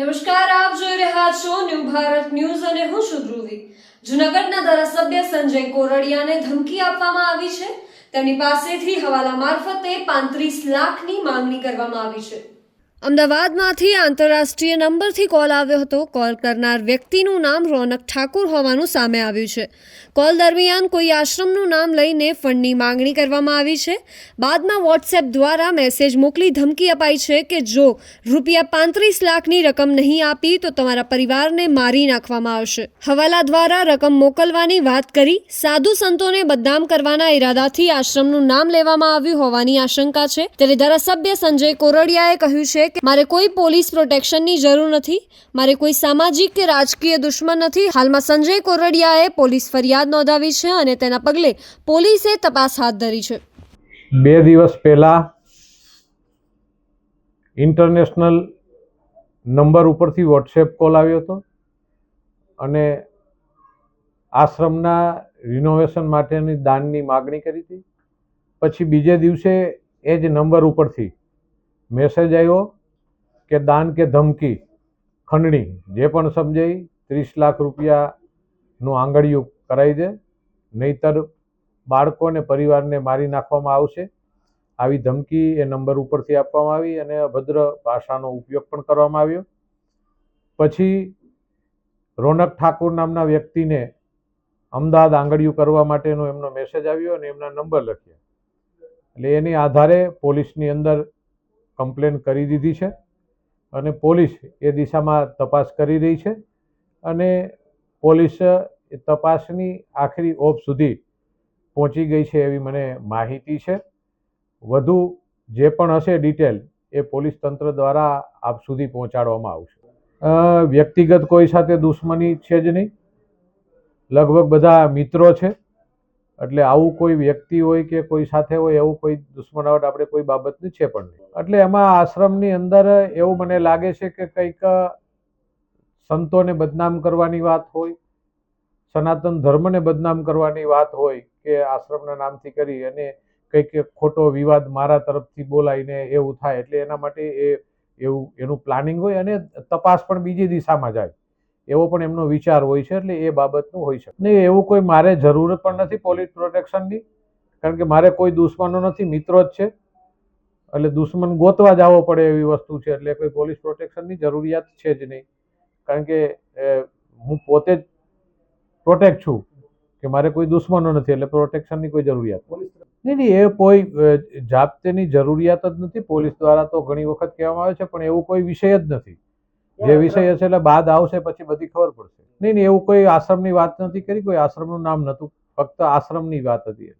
નમસ્કાર, આપ જોઈ રહ્યા છો ન્યૂ ભારત ન્યૂઝ અને હું છું ધ્રુવી. જુનાગઢના ધારાસભ્ય સંજય કોરડિયાને ધમકી આપવામાં આવી છે. તેમની પાસેથી હવાલા મારફતે પાંત્રીસ લાખની માંગણી કરવામાં આવી છે. અમદાવાદમાંથી આંતરરાષ્ટ્રીય નંબરથી કોલ આવ્યો હતો. કોલ કરનાર વ્યક્તિનું નામ રોનક ઠાકુર હોવાનું સામે આવ્યું છે. કોલ દરમિયાન કોઈ આશ્રમનું નામ લઈને ફંડની માંગણી કરવામાં આવી છે. બાદમાં વોટ્સએપ દ્વારા મેસેજ મોકલી ધમકી અપાઈ છે કે જો રૂપિયા પાંત્રીસ લાખની રકમ નહીં આપી તો તમારા પરિવારને મારી નાખવામાં આવશે. હવાલા દ્વારા રકમ મોકલવાની વાત કરી સાધુ સંતોને બદનામ કરવાના ઈરાદાથી આશ્રમનું નામ લેવામાં આવ્યું હોવાની આશંકા છે. ત્યારે ધારાસભ્ય સંજય કોરડિયાએ કહ્યું છે કે મારે કોઈ પોલીસ પ્રોટેક્શનની જરૂર નથી, મારે કોઈ સામાજિક કે રાજકીય દુશ્મન નથી. હાલમાં સંજય કોરડિયાએ પોલીસ ફરિયાદ નોંધાવી છે અને તેના પગલે પોલીસે તપાસ હાથ ધરી છે. બે દિવસ પહેલાં ઇન્ટરનેશનલ નંબર ઉપરથી વોટ્સએપ કોલ આવ્યો હતો અને આશ્રમના રિનોવેશન માટેની દાનની માગણી કરી હતી. પછી બીજે દિવસે એ જ નંબર ઉપરથી મેસેજ આવ્યો કે દાન કે ધમકી, ખંડણી, જે પણ સમજાય ત્રીસ લાખ રૂપિયાનું આંગળિયું કરાવી દે, નહીતર બાળકો અને પરિવારને મારી નાખવામાં આવશે. આવી ધમકી એ નંબર ઉપરથી આપવામાં આવી અને અભદ્ર ભાષાનો ઉપયોગ પણ કરવામાં આવ્યો. પછી રોનક ઠાકુર નામના વ્યક્તિને અમદાવાદ આંગળીયું કરવા માટેનો એમનો મેસેજ આવ્યો અને એમના નંબર લખ્યા. એટલે એની આધારે પોલીસની અંદર કમ્પ્લેન કરી દીધી છે. અને પોલીસ એ દિશામાં તપાસ કરી રહી છે અને પોલીસ તપાસની આખરી ઓપ સુધી પહોંચી ગઈ છે એવી મને માહિતી છે. વધુ જે પણ હશે ડિટેલ એ પોલીસ તંત્ર દ્વારા આપ સુધી પહોંચાડવામાં આવશે. વ્યક્તિગત કોઈ સાથે દુશ્મની છે જ નહીં. લગભગ બધા મિત્રો છે. એટલે આવું કોઈ વ્યક્તિ હોય કે કોઈ સાથે હોય એવું કોઈ દુશ્મનાવટ આપણે કોઈ બાબતની છે પણ નહીં. એટલે એમાં આશ્રમની અંદર એવું મને લાગે છે કે કંઈક સંતોને બદનામ કરવાની વાત હોય, સનાતન ધર્મને બદનામ કરવાની વાત હોય કે આશ્રમના નામથી કરી અને કંઈક ખોટો વિવાદ મારા તરફથી બોલાઈને એવું થાય. એટલે એના માટે એ, એવું, એનું પ્લાનિંગ હોય અને તપાસ પણ બીજી દિશામાં જાય. એવો પણ એમનો વિચાર હોય છે એટલે એ બાબતનું હોય છે. નહીં એવું કોઈ મારે જરૂર પણ નથી પોલીસ પ્રોટેક્શનની કારણ કે મારે કોઈ દુશ્મનો નથી મિત્રો જ છે. એટલે દુશ્મન ગોતવા જવો પડે એવી વસ્તુ છે એટલે કોઈ પોલીસ પ્રોટેક્શનની જરૂરિયાત છે જ નહીં. કારણ કે હું પોતે જ પ્રોટેક્ટ છું કે મારે કોઈ દુશ્મનો નથી એટલે પ્રોટેક્શનની કોઈ જરૂરિયાત નહીં નહીં એ કોઈ જાપ્તેની જરૂરિયાત જ નથી. પોલીસ દ્વારા તો ઘણી વખત કહેવામાં આવે છે પણ એવું કોઈ વિષય જ નથી. જે વિષય હશે એટલે બાદ આવશે પછી બધી ખબર પડશે. નહીં નહીં, એવું કોઈ આશ્રમની વાત નથી કરી, કોઈ આશ્રમનું નામ નહોતું. ફક્ત આશ્રમની વાત હતી